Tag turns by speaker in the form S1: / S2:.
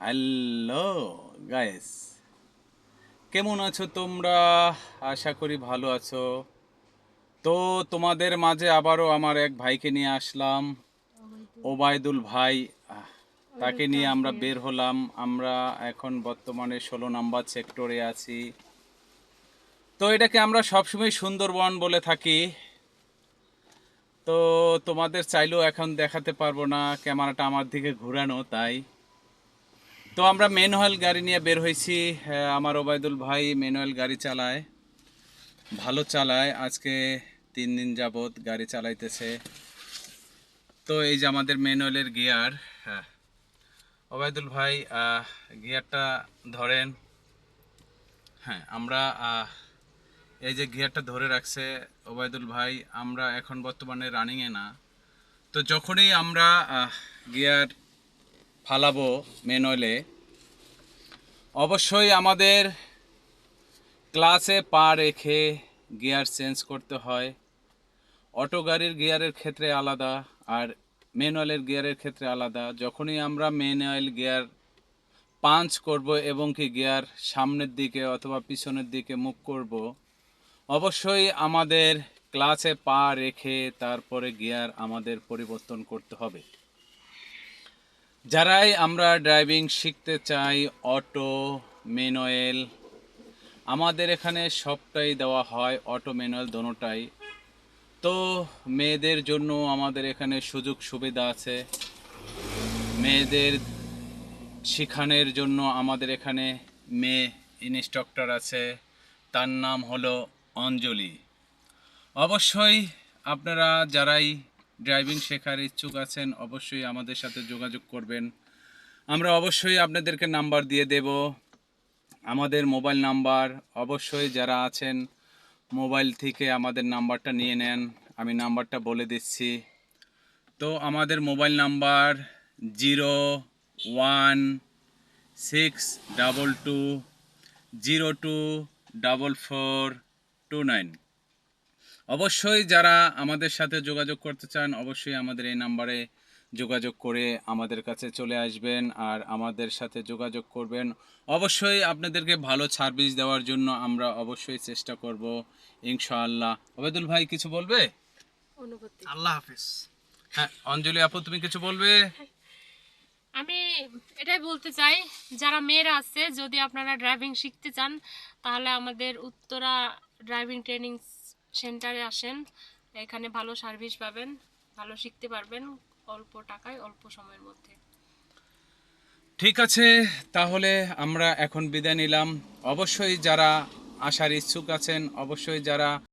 S1: Hello guys কেমন আছো তোমরা? আশা করি ভালো আছো। তো তোমাদের মাঝে আবারও আমার এক ভাইকে নিয়ে আসলাম। ওবায়দুল ভাই তাকে নিয়ে আমরা বের হলাম। আমরা এখন বর্তমানে ষোলো নাম্বার সেক্টরে আছি। তো এটাকে আমরা সবসময় সুন্দরবন বলে থাকি। তো তোমাদের চাইলেও এখন দেখাতে পারব না। ক্যামেরাটা আমার দিকে ঘোরানো, তাই। তো আমরা ম্যানুয়াল গাড়ি নিয়ে বের হয়েছি হ্যাঁ, আমার ওবায়দুল ভাই ম্যানুয়াল গাড়ি চালায় ভালো চালায় আজকে তিন দিন যাবৎ গাড়ি চালাইতেছে। তো এই যে আমাদের ম্যানুয়ালের গিয়ার হ্যাঁ ওবায়দুল ভাই গিয়ারটা ধরেন হ্যাঁ আমরা এই যে গিয়ারটা ধরে রাখছে ওবায়দুল ভাই আমরা এখন বর্তমানে রানিংয়ে না। তো যখনই আমরা গিয়ার ফালাবো ম্যানুয়ালে অবশ্যই আমাদের ক্লাসে পা রেখে গিয়ার চেঞ্জ করতে হয়। অটো গাড়ির গিয়ারের ক্ষেত্রে আলাদা আর ম্যানুয়ালের গিয়ারের ক্ষেত্রে আলাদা। যখনই আমরা ম্যানুয়াল গিয়ার পাঞ্চ করব এবং কি গিয়ার সামনের দিকে অথবা পিছনের দিকে মুখ করব, অবশ্যই আমাদের ক্লাসে পা রেখে তারপরে গিয়ার আমাদের পরিবর্তন করতে হবে। যারাই আমরা ড্রাইভিং শিখতে চাই অটো ম্যানুয়াল আমাদের এখানে সবটাই দেওয়া হয় অটো ম্যানুয়াল দোনোটাই। তো মেয়েদের জন্য আমাদের এখানে সুযোগ সুবিধা আছে। মেয়েদের শিখানোর জন্য আমাদের এখানে মেয়ে ইনস্ট্রাক্টর আছে। তার নাম হলো অঞ্জলি। অবশ্যই আপনারা যারাই ড্রাইভিং শেখার ইচ্ছুক আছেন, অবশ্যই আমাদের সাথে যোগাযোগ করবেন। আমরা অবশ্যই আপনাদেরকে নাম্বার দিয়ে দেব। আমাদের মোবাইল নাম্বার অবশ্যই যারা আছেন মোবাইল থেকে আমাদের নাম্বারটা নিয়ে নেন। আমি নাম্বারটা বলে দিচ্ছি। তো আমাদের mobile number zero one six double two zero two double four two nine অবশ্যই যারা আমাদের সাথে যোগাযোগ করতে চান অবশ্যই আমাদের এই নাম্বারে যোগাযোগ করে আমাদের কাছে চলে আসবেন আর আমাদের সাথে যোগাযোগ করবেন। অবশ্যই আপনাদেরকে ভালো সার্ভিস দেওয়ার জন্য আমরা অবশ্যই চেষ্টা করব ইনশাআল্লাহ। ওবেদুল ভাই কিছু বলবে?
S2: আল্লাহ হাফিজ।
S1: হ্যাঁ অঞ্জলি আপু তুমি কিছু বলবে?
S3: আমি এটাই বলতে চাই যারা মেয়েরা আছে যদি আপনারা ড্রাইভিং শিখতে চান তাহলে আমাদের উত্তরা ড্রাইভিং ট্রেনিং সেন্টারে আসেন, এখানে ভালো সার্ভিস পাবেন, ভালো শিখতে পারবেন অল্প টাকায়, অল্প সময়ের মধ্যে।
S1: ঠিক আছে, তাহলে আমরা এখন বিদায় নিলাম। অবশ্যই যারা আসার ইচ্ছুক আছেন, অবশ্যই যারা